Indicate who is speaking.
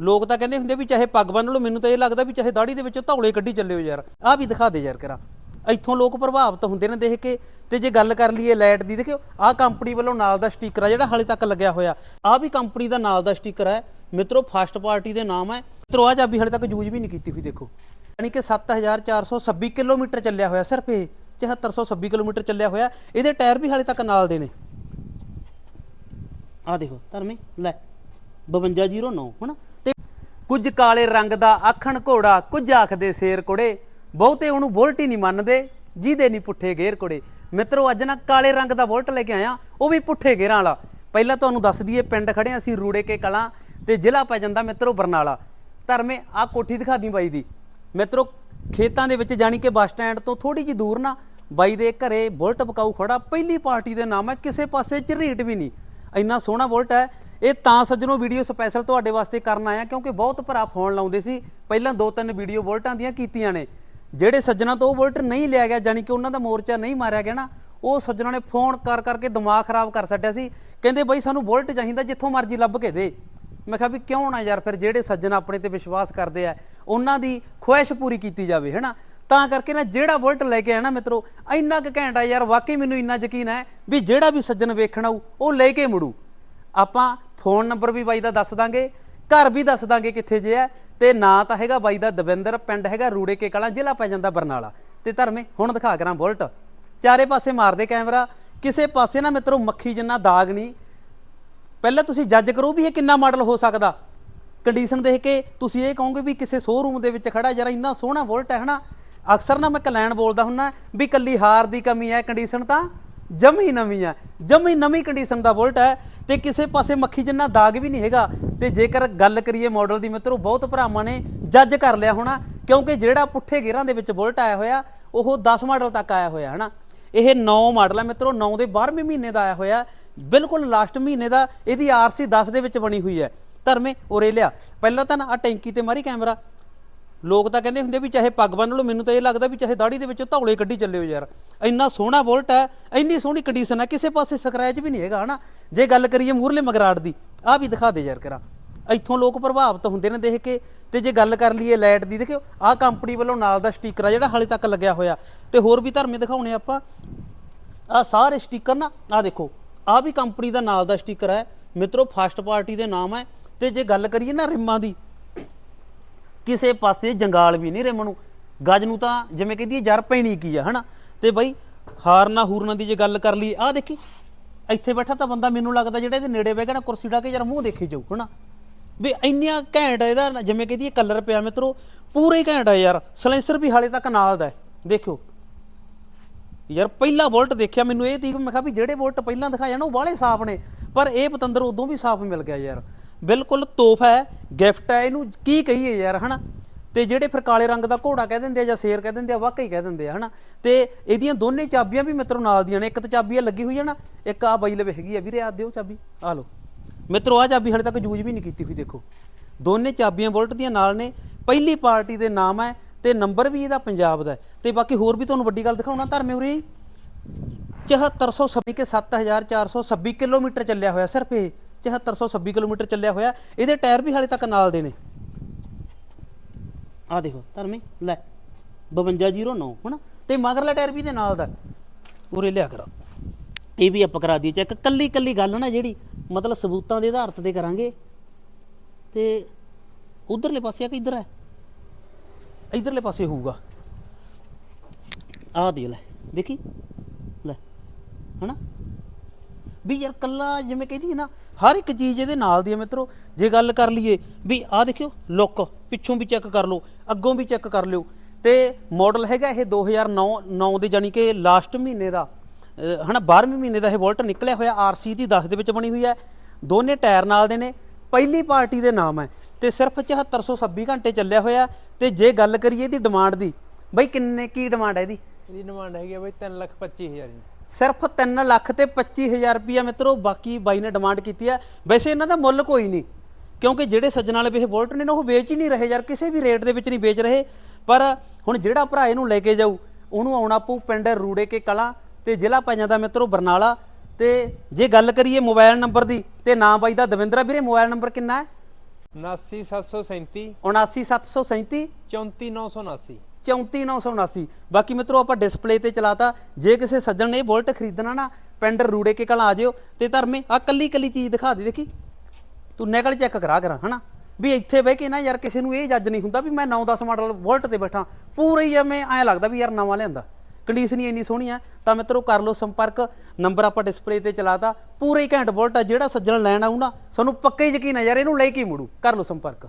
Speaker 1: ਲੋਕ ਤਾਂ ਕਹਿੰਦੇ ਹੁੰਦੇ ਵੀ ਚਾਹੇ ਪੱਗ ਬੰਨ ਲਓ, ਮੈਨੂੰ ਤਾਂ ਇਹ ਲੱਗਦਾ ਵੀ ਚਾਹੇ ਦਾੜੀ ਦੇ ਵਿੱਚ ਧੌਲੇ ਕੱਢੀ ਚੱਲਿਓ ਯਾਰ। ਆਹ ਵੀ ਦਿਖਾ ਦੇ ਯਾਰ ਕਰਾ। ਇੱਥੋਂ ਲੋਕ ਪ੍ਰਭਾਵਿਤ ਹੁੰਦੇ ਨੇ ਦੇਖ ਕੇ, ਤੇ ਜੇ ਗੱਲ ਕਰ ਲਈਏ ਲਾਈਟ ਦੀ, ਦੇਖਿਓ, ਆਹ ਕੰਪਨੀ ਵੱਲੋਂ ਨਾਲ ਦਾ ਸਟicker ਆ ਜਿਹੜਾ ਹਾਲੇ ਤੱਕ ਲੱਗਿਆ ਹੋਇਆ। ਆਹ ਵੀ ਕੰਪਨੀ ਦਾ ਨਾਲ ਦਾ ਸਟicker ਹੈ ਮਿੱਤਰੋ, ਫਸਟ ਪਾਰਟੀ ਦੇ ਨਾਮ ਹੈ ਮਿੱਤਰੋ, ਆਹ ਚਾਬੀ ਹਾਲੇ ਤੱਕ ਯੂਜ਼ ਵੀ ਨਹੀਂ ਕੀਤੀ ਹੋਈ, ਦੇਖੋ। ਯਾਨੀ ਕਿ 7426 ਕਿਲੋਮੀਟਰ ਚੱਲਿਆ ਹੋਇਆ, ਸਿਰਫ ਇਹ 7426 ਕਿਲੋਮੀਟਰ ਚੱਲਿਆ ਹੋਇਆ। ਇਹਦੇ ਟਾਇਰ ਵੀ ਹਾਲੇ ਤੱਕ ਨਾਲ ਦੇ ਨੇ। ਆ ਦੇਖੋ, ਧਰਮੀ, ਲੈ 5209 ਹਨਾ? ਤੇ ਕੁਝ ਕਾਲੇ ਰੰਗ ਦਾ ਆਖਣ ਘੋੜਾ ਕੁਝ ਆਖਦੇ ਸ਼ੇਰ ਕੁੜੇ। ਬਹੁਤੇ ਉਹਨੂੰ ਬੁਲਟ ਹੀ ਨਹੀਂ ਮੰਨਦੇ, ਜਿਹਦੇ ਨਹੀਂ ਪੁੱਠੇ ਗੇਰ ਕੁੜੇ। ਮਿੱਤਰੋ, ਅੱਜ ਨਾ ਕਾਲੇ ਰੰਗ ਦਾ ਬੁਲਟ ਲੈ ਕੇ ਆਇਆ, ਉਹ ਵੀ ਪੁੱਠੇ ਗੇਰਾਂ ਵਾਲਾ। ਪਹਿਲਾਂ ਤੁਹਾਨੂੰ ਦੱਸ ਦਈਏ, ਪਿੰਡ ਖੜੇ ਅਸੀਂ ਰੂੜੇ ਕੇ ਕਲਾਂ ਤੇ ਜ਼ਿਲ੍ਹਾ ਪੈ ਜਾਂਦਾ ਮਿੱਤਰੋ ਬਰਨਾਲਾ। ਧਰਮੇ ਆ ਕੋਠੀ ਦਿਖਾ ਦੀ ਬਾਈ ਦੀ। ਮਿੱਤਰੋ, ਖੇਤਾਂ ਦੇ ਵਿੱਚ ਜਾਣੀ ਕਿ ਬੱਸ ਸਟੈਂਡ ਤੋਂ ਥੋੜੀ ਜਿਹੀ ਦੂਰ ਨਾ ਬਾਈ ਦੇ ਘਰੇ ਬੁਲਟ ਬਕਾਊ ਖੜਾ। ਪਹਿਲੀ ਪਾਰਟੀ ਦੇ ਨਾਮ ਹੈ, ਕਿਸੇ ਪਾਸੇ ਝਰੀਟ ਵੀ ਨਹੀਂ। ਇੰਨਾ ਸੋਹਣਾ ਬੁਲਟ ਹੈ ਇਹ ਤਾਂ ਸੱਜਣੋ ਵੀਡੀਓ ਸਪੈਸ਼ਲ ਤੁਹਾਡੇ ਵਾਸਤੇ ਕਰਨ ਆਇਆ, ਕਿਉਂਕਿ ਬਹੁਤ ਭਰਾ ਫੋਨ ਲਾਉਂਦੇ ਸੀ। ਪਹਿਲਾਂ ਦੋ ਤਿੰਨ ਵੀਡੀਓ ਬੁਲਟਾਂ ਦੀਆਂ ਕੀਤੀਆਂ ਨੇ। ਜਿਹੜੇ ਸੱਜਣਾ ਤੋਂ ਉਹ ਬੁਲਟ ਨਹੀਂ ਲਿਆ ਗਿਆ, ਜਾਣੀ ਕਿ ਉਹਨਾਂ ਦਾ ਮੋਰਚਾ ਨਹੀਂ ਮਾਰਿਆ ਗਿਆ ਨਾ, ਉਹ ਸੱਜਣਾ ਨੇ ਫੋਨ ਕਰ ਕਰਕੇ ਦਿਮਾਗ ਖਰਾਬ ਕਰ ਛੱਡਿਆ ਸੀ। ਕਹਿੰਦੇ ਬਈ ਸਾਨੂੰ ਬੁਲਟ ਚਾਹੀਦਾ ਜਿੱਥੋਂ ਮਰਜ਼ੀ ਲੱਭ ਕੇ ਦੇ। ਮੈਂ ਕਿਹਾ ਵੀ ਕਿਉਂ ਨਾ ਯਾਰ, ਫਿਰ ਜਿਹੜੇ ਸੱਜਣ ਆਪਣੇ ਤੇ ਵਿਸ਼ਵਾਸ ਕਰਦੇ ਆ, ਉਹਨਾਂ ਦੀ ਖੁਆਇਸ਼ ਪੂਰੀ ਕੀਤੀ ਜਾਵੇ, ਹੈਨਾ? ਤਾਂ ਕਰਕੇ ਨਾ ਜਿਹੜਾ ਬੁਲਟ ਲੈ ਕੇ ਆਇਆ ਨਾ ਮਿੱਤਰੋ, ਇੰਨਾ ਕੁ ਘੈਂਟ ਆ ਯਾਰ, ਵਾਕਈ ਮੈਨੂੰ ਇੰਨਾ ਯਕੀਨ ਹੈ ਵੀ ਜਿਹੜਾ ਵੀ ਸੱਜਣ ਵੇਖਣ ਆਊ, ਉਹ ਲੈ ਕੇ ਮੁੜੂ। ਆਪਾਂ ਫੋਨ ਨੰਬਰ ਵੀ ਬਾਈ ਦਾ ਦੱਸ ਦਾਂਗੇ, ਘਰ ਵੀ ਦੱਸ ਦਾਂਗੇ ਕਿੱਥੇ ਜੇ ਹੈ, ਤੇ ਨਾਂ ਤਾਂ ਹੈਗਾ ਬਾਈ ਦਾ ਦਵਿੰਦਰ, ਪਿੰਡ ਹੈਗਾ ਰੂੜੇ ਕੇ ਕਲਾਂ ਜ਼ਿਲ੍ਹਾ ਪੈ ਜਾਂਦਾ ਬਰਨਾਲਾ। ਤੇ ਧਰਮੇ, ਹੁਣ ਦਿਖਾ ਕਰਾਂ ਬੁਲਟ। ਚਾਰੇ ਪਾਸੇ ਮਾਰਦੇ ਕੈਮਰਾ, ਕਿਸੇ ਪਾਸੇ ਨਾ ਮਿੱਤਰੋ ਮੱਖੀ ਜਿੰਨਾ ਦਾਗ ਨਹੀਂ। ਪਹਿਲਾਂ ਤੁਸੀਂ ਜੱਜ ਕਰੋ ਵੀ ਇਹ ਕਿੰਨਾ ਮਾਡਲ ਹੋ ਸਕਦਾ। ਕੰਡੀਸ਼ਨ ਦੇਖ ਕੇ ਤੁਸੀਂ ਇਹ ਕਹੋਗੇ ਵੀ ਕਿਸੇ ਸ਼ੋਰੂਮ ਦੇ ਵਿੱਚ ਖੜਾ, ਜਰਾ ਇੰਨਾ ਸੋਹਣਾ ਬੁਲਟ ਹੈ ਹਨਾ। ਅਕਸਰ ਨਾ ਮੈਂ ਕਲੈਣ ਬੋਲਦਾ ਹੁੰਨਾ ਵੀ ਕੱਲੀ ਹਾਰ ਦੀ ਕਮੀ ਹੈ ਕੰਡੀਸ਼ਨ ਤਾਂ ਜਮੀ ਨਵੀਂ ਹੈ। ਜਮੀ ਨਵੀਂ ਕੰਡੀਸ਼ਨ ਦਾ ਬੁਲਟ ਹੈ ਤੇ ਕਿਸੇ ਪਾਸੇ ਮੱਖੀ ਜਿੰਨਾ ਦਾਗ ਵੀ ਨਹੀਂ ਹੈਗਾ ਤੇ ਜੇਕਰ ਗੱਲ ਕਰੀਏ ਮਾਡਲ ਦੀ, ਮਿੱਤਰੋ, ਬਹੁਤ ਭਰਾਵਾਂ ਨੇ ਜੱਜ ਕਰ ਲਿਆ ਹੋਣਾ, ਕਿਉਂਕਿ ਜਿਹੜਾ ਪੁੱਠੇ ਗੇਰਾਂ ਦੇ ਵਿੱਚ ਬੁਲਟ ਆਇਆ ਹੋਇਆ, ਉਹ 10 ਮਾਡਲ ਤੱਕ ਆਇਆ ਹੋਇਆ ਹੈ ਨਾ ਇਹ 9 ਮਾਡਲ ਹੈ ਮਿੱਤਰੋ 9 ਦੇ 12ਵੇਂ ਮਹੀਨੇ ਦਾ ਆਇਆ ਹੋਇਆ, ਬਿਲਕੁਲ ਲਾਸਟ ਮਹੀਨੇ ਦਾ, ਇਹਦੀ ਆਰਸੀ 10 ਦੇ ਵਿੱਚ ਬਣੀ ਹੋਈ ਹੈ। ਧਰਮੇ, ਉਰੇ ਲਿਆ। ਪਹਿਲਾਂ ਤਾਂ ਨਾ ਆ ਟੈਂਕੀ ਤੇ ਮਾਰੀ ਕੈਮਰਾ ਲੋਕ ਤਾਂ ਕਹਿੰਦੇ ਹੁੰਦੇ ਵੀ ਚਾਹੇ ਪੱਗ ਬੰਨ ਲਓ, ਮੈਨੂੰ ਤਾਂ ਇਹ ਲੱਗਦਾ ਵੀ ਚਾਹੇ ਦਾੜੀ ਦੇ ਵਿੱਚੋਂ ਧੌਲੇ ਕੱਢੀ ਚੱਲਿਓ ਯਾਰ। ਇੰਨਾ ਸੋਹਣਾ ਬੁਲਟ ਹੈ, ਇੰਨੀ ਸੋਹਣੀ ਕੰਡੀਸ਼ਨ ਹੈ, ਕਿਸੇ ਪਾਸੇ ਸਕ੍ਰੈਚ ਵੀ ਨਹੀਂ ਹੈਗਾ, ਹਨਾ? ਜੇ ਗੱਲ ਕਰੀਏ ਮੂਰਲੇ ਮਗਰਾੜ ਦੀ, ਆਹ ਵੀ ਦਿਖਾ ਦੇ ਯਾਰ ਕਰਾਂ। ਇੱਥੋਂ ਲੋਕ ਪ੍ਰਭਾਵਿਤ ਹੁੰਦੇ ਨੇ ਦੇਖ ਕੇ, ਤੇ ਜੇ ਗੱਲ ਕਰ ਲਈਏ ਲਾਈਟ ਦੀ, ਦੇਖਿਓ, ਆਹ ਕੰਪਨੀ ਵੱਲੋਂ ਨਾਲ ਦਾ ਸਟicker ਆ ਜਿਹੜਾ ਹਾਲੇ ਤੱਕ ਲੱਗਿਆ ਹੋਇਆ। ਤੇ ਹੋਰ ਵੀ ਧਰਮੇ ਦਿਖਾਉਣੇ ਆਪਾਂ। ਆ ਸਾਰੇ ਸਟicker ਨਾ ਆ ਦੇਖੋ ਆ ਵੀ ਕੰਪਨੀ ਦਾ ਨਾਲ ਦਾ ਸਟicker ਹੈ। ਮਿੱਤਰੋ ਫਸਟ ਪਾਰਟੀ ਦੇ ਨਾਮ ਹੈ। ਤੇ ਜੇ ਗੱਲ ਕਰੀਏ ਨਾ ਰਿਮਾਂ ਦੀ ਕਿਸੇ ਪਾਸੇ ਜੰਗਾਲ ਵੀ ਨਹੀਂ ਰਿਮ ਨੂੰ ਗੱਜ ਨੂੰ ਤਾਂ ਜਿਵੇਂ ਕਹਿੰਦੀ ਜਰ ਪੈਣੀ ਕੀ ਆ, ਹਨਾ? ਤੇ ਬਈ ਹਾਰਨਾ ਹੂਰਨਾ ਦੀ ਜੇ ਗੱਲ ਕਰ ਲਈ ਆਹ ਦੇਖੀ, ਇੱਥੇ ਬੈਠਾ ਤਾਂ ਬੰਦਾ ਮੈਨੂੰ ਲੱਗਦਾ ਜਿਹੜਾ ਇਹਦੇ ਨੇੜੇ ਬਹਿ ਗਿਆ ਨਾ, ਕੁਰਸੀ ਢਾ ਕੇ ਯਾਰ ਮੂੰਹ ਦੇਖੀ ਜਾਊ, ਹਨਾ? ਵੀ ਇੰਨੀਆਂ ਘੈਂਟ ਇਹਦਾ, ਜਿਵੇਂ ਕਹਿੰਦੀ ਕਲਰ ਪਿਆ ਮਿੱਤਰੋ, ਪੂਰੇ ਹੀ ਘੈਂਟ ਆ ਯਾਰ, ਸਲੈਂਸਰ ਵੀ ਹਾਲੇ ਤੱਕ ਨਾਲ ਦਾ ਦੇਖਿਓ। ਯਾਰ ਪਹਿਲਾ ਬੁਲਟ ਦੇਖਿਆ ਮੈਨੂੰ, ਇਹ ਤੀ ਮੈਂ ਕਿਹਾ ਵੀ ਜਿਹੜੇ ਬੁਲਟ ਪਹਿਲਾਂ ਦਿਖਾਏ ਨਾ, ਉਹ ਬਾਹਲੇ ਸਾਫ਼ ਨੇ, ਪਰ ਇਹ ਪਤੰਦਰ ਉਦੋਂ ਵੀ ਸਾਫ਼ ਮਿਲ ਗਿਆ ਯਾਰ। ਬਿਲਕੁਲ ਤੋਹਫਾ ਹੈ, ਗਿਫਟ ਹੈ, ਇਹਨੂੰ ਕੀ ਕਹੀਏ ਯਾਰ, ਹਨਾ? ਤੇ ਜਿਹੜੇ ਫਿਰ ਕਾਲੇ ਰੰਗ ਦਾ ਘੋੜਾ ਕਹਿ ਦਿੰਦੇ ਆ ਜਾਂ ਸ਼ੇਰ ਕਹਿ ਦਿੰਦੇ ਆ, ਵਾਕਈ ਕਹਿ ਦਿੰਦੇ ਆ, ਹਨਾ? ਤੇ ਇਹਦੀਆਂ ਦੋਨੇ ਚਾਬੀਆਂ ਵੀ ਮਿੱਤਰੋ ਨਾਲ ਦੀਆਂ ਨੇ, ਇੱਕ ਤਾਂ ਚਾਬੀ ਆ ਲੱਗੀ ਹੋਈ ਹੈ ਨਾ, ਇੱਕ ਆ ਬਾਈ ਲਵੇ ਹੈਗੀ ਆ, ਵੀਰੇ ਆ ਦਿਓ ਚਾਬੀ ਆ ਲਓ। ਮਿੱਤਰੋ ਆ ਚਾਬੀ ਹਲੇ ਤੱਕ ਯੂਜ਼ ਵੀ ਨਹੀਂ ਕੀਤੀ ਹੋਈ, ਦੇਖੋ। ਦੋਨੇ ਚਾਬੀਆਂ ਬੁਲਟ ਦੀਆਂ ਨਾਲ ਨੇ, ਪਹਿਲੀ ਪਾਰਟੀ ਦੇ ਨਾਮ ਹੈ ਤੇ ਨੰਬਰ ਵੀ ਇਹਦਾ ਪੰਜਾਬ ਦਾ ਹੈ। ਤੇ ਬਾਕੀ ਹੋਰ ਵੀ ਤੁਹਾਨੂੰ ਵੱਡੀ ਗੱਲ ਦਿਖਾਉਣਾ ਧਰਮੇ ਉਰੇ। 7426 ਕੇ 7426 ਕਿਲੋਮੀਟਰ ਚੱਲਿਆ ਹੋਇਆ ਸਿਰਫ ਇਹ। 7426 ਕਿਲੋਮੀਟਰ ਚੱਲਿਆ ਹੋਇਆ। ਇਹਦੇ ਟਾਇਰ ਵੀ ਹਾਲੇ ਤੱਕ ਨਾਲ ਦੇ ਨੇ। ਆ ਦੇਖੋ ਧਰਮੇ, ਲੈ 5209 ਹਨਾ? ਤੇ ਮਗਰਲਾ ਟਾਇਰ ਵੀ ਇਹਦੇ ਨਾਲ ਦਾ। ਉਰੇ ਲਿਆ ਕਰਾ। ਇਹ ਵੀ ਆਪਾਂ ਕਰਾ ਦਈਏ ਚੈੱਕ ਕੱਲੀ ਕੱਲੀ ਗੱਲ ਨਾ ਜਿਹੜੀ, ਮਤਲਬ ਸਬੂਤਾਂ ਦੇ ਆਧਾਰ ਤੇ ਕਰਾਂਗੇ। ਤੇ ਉਧਰਲੇ ਪਾਸੇ ਆ ਕਿ ਇੱਧਰ ਹੈ ਇਧਰਲੇ ਪਾਸੇ ਹੋਊਗਾ। ਆ ਦੇ ਲੈ, ਦੇਖੀ? ਲੈ, ਹਨਾ? ਵੀ ਯਾਰ ਕੱਲਾ ਜਿਵੇਂ ਕਹਿੰਦੀ ਹੈ ਨਾ, ਹਰ ਇੱਕ ਚੀਜ਼ ਇਹਦੇ ਨਾਲ ਦੀ ਹੈ ਮਿੱਤਰੋ। ਜੇ ਗੱਲ ਕਰ ਲਈਏ ਵੀ ਆਹ ਦੇਖਿਓ, ਲੁੱਕ, ਪਿੱਛੋਂ ਵੀ ਚੈੱਕ ਕਰ ਲਓ, ਅੱਗੋਂ ਵੀ ਚੈੱਕ ਕਰ ਲਿਓ। ਤੇ ਮਾਡਲ ਹੈਗਾ ਇਹ 2009 9 ਦੇ ਜਾਨੀ ਕਿ ਲਾਸਟ ਮਹੀਨੇ ਦਾ, ਅਹ ਹਨਾ 12ਵੇਂ ਮਹੀਨੇ ਦਾ ਇਹ ਵੋਲਟ ਨਿਕਲਿਆ ਹੋਇਆ ਆਰਸੀ ਦੀ 10 ਦੇ ਵਿੱਚ ਬਣੀ ਹੋਈ ਹੈ। ਦੋਨੇ ਟਾਇਰ ਨਾਲ ਦੇ ਨੇ, ਪਹਿਲੀ ਪਾਰਟੀ ਦੇ ਨਾਮ ਹੈ। ਤੇ ਸਿਰਫ 7426 ਘੰਟੇ ਚੱਲਿਆ ਹੋਇਆ ਤੇ ਜੇ ਗੱਲ ਕਰੀਏ ਇਹਦੀ ਡਿਮਾਂਡ ਦੀ, ਬਈ ਕਿੰਨੇ, ਕੀ ਡਿਮਾਂਡ ਹੈ ਇਹਦੀ?
Speaker 2: ਇਹਦੀ ਡਿਮਾਂਡ ਹੈਗੀ ਆ ਬਈ 3 ਲੱਖ 25 ਹਜ਼ਾਰ ਜੀ।
Speaker 1: ਸਿਰਫ 3 ਲੱਖ ਤੇ 25000 ਰੁਪਿਆ ਮਿੱਤਰੋ ਬਾਕੀ ਬਾਈ ਨੇ ਡਿਮਾਂਡ ਕੀਤੀ ਹੈ। ਵੈਸੇ ਇਹਨਾਂ ਦਾ ਮੁੱਲ ਕੋਈ ਨਹੀਂ ਕਿਉਂਕਿ ਜਿਹੜੇ ਸੱਜਣ ਵਾਲੇ ਇਹ ਬੁਲਟ ਨੇ ਨਾ ਉਹ ਵੇਚ ਹੀ ਨਹੀਂ ਰਹੇ ਯਾਰ ਕਿਸੇ ਵੀ ਰੇਟ ਦੇ ਵਿੱਚ ਨਹੀਂ ਵੇਚ ਰਹੇ। ਪਰ ਹੁਣ ਜਿਹੜਾ ਭਰਾ ਇਹਨੂੰ ਲੈ ਕੇ ਜਾਊ ਉਹਨੂੰ ਆਉਣਾ ਪਊ ਪਿੰਡ ਰੂੜੇ ਕੇ ਕਲਾਂ ਤੇ ਜ਼ਿਲ੍ਹਾ ਪੈ ਜਾਂਦਾ ਮਿੱਤਰੋ ਬਰਨਾਲਾ। ਤੇ ਜੇ ਗੱਲ ਕਰੀਏ ਮੋਬਾਈਲ ਨੰਬਰ ਦੀ ਤੇ ਨਾਂ ਬਾਈ ਦਾ ਦਵਿੰਦਰ ਵੀਰੇ ਮੋਬਾਈਲ ਨੰਬਰ ਕਿੰਨਾ ਹੈ?
Speaker 2: 79737
Speaker 1: 79737
Speaker 2: 34979
Speaker 1: 34979 ਬਾਕੀ ਮਿੱਤਰੋ, ਆਪਾਂ ਡਿਸਪਲੇ ਤੇ ਚਲਾਤਾ। ਜੇ ਕਿਸੇ ਸੱਜਣ ਨੇ ਇਹ ਬੁਲਟ ਖਰੀਦਣਾ ਨਾ ਪਿੰਡ ਰੂੜੇ ਕੇ ਕਲਾਂ ਆ ਜਿਓ। ਤੇ ਧਰਮੇ ਆ ਕੱਲੀ ਕੱਲੀ ਚੀਜ਼ ਦਿਖਾ ਦੇ, ਦੇਖੀ? ਤੂੰ ਨਿਕਲ ਚੈੱਕ ਕਰਾ ਕਰਾਂ, ਹਨਾ? ਵੀ ਇੱਥੇ ਬਹਿ ਕੇ ਨਾ ਯਾਰ ਕਿਸੇ ਨੂੰ ਇਹ ਜੱਜ ਨਹੀਂ ਹੁੰਦਾ ਵੀ ਮੈਂ 9-10 ਮਾਡਲ ਬੁਲਟ ਤੇ ਬੈਠਾ। ਪੂਰਾ ਹੀ ਐਵੇਂ ਐਂ ਲੱਗਦਾ ਵੀ ਯਾਰ ਨਵਾਂ ਲਿਆਂਦਾ। ਕੰਡੀਸ਼ਨ ਹੀ ਇੰਨੀ ਸੋਹਣੀ ਆ। ਤਾਂ ਮਿੱਤਰੋ, ਕਰ ਲਓ ਸੰਪਰਕ। ਨੰਬਰ ਆਪਾਂ ਡਿਸਪਲੇ ਤੇ ਚਲਾਤਾ। ਪੂਰਾ ਹੀ ਘੈਂਟ ਬੁਲਟ ਆ। ਜਿਹੜਾ ਸੱਜਣ ਲੈਣ ਆਊ ਨਾ, ਸਾਨੂੰ ਪੱਕਾ ਹੀ ਯਕੀਨ ਆ ਯਾਰ ਇਹਨੂੰ ਲੈ ਕੇ ਹੀ ਮੁੜੂ। ਕਰ ਲਓ ਸੰਪਰਕ।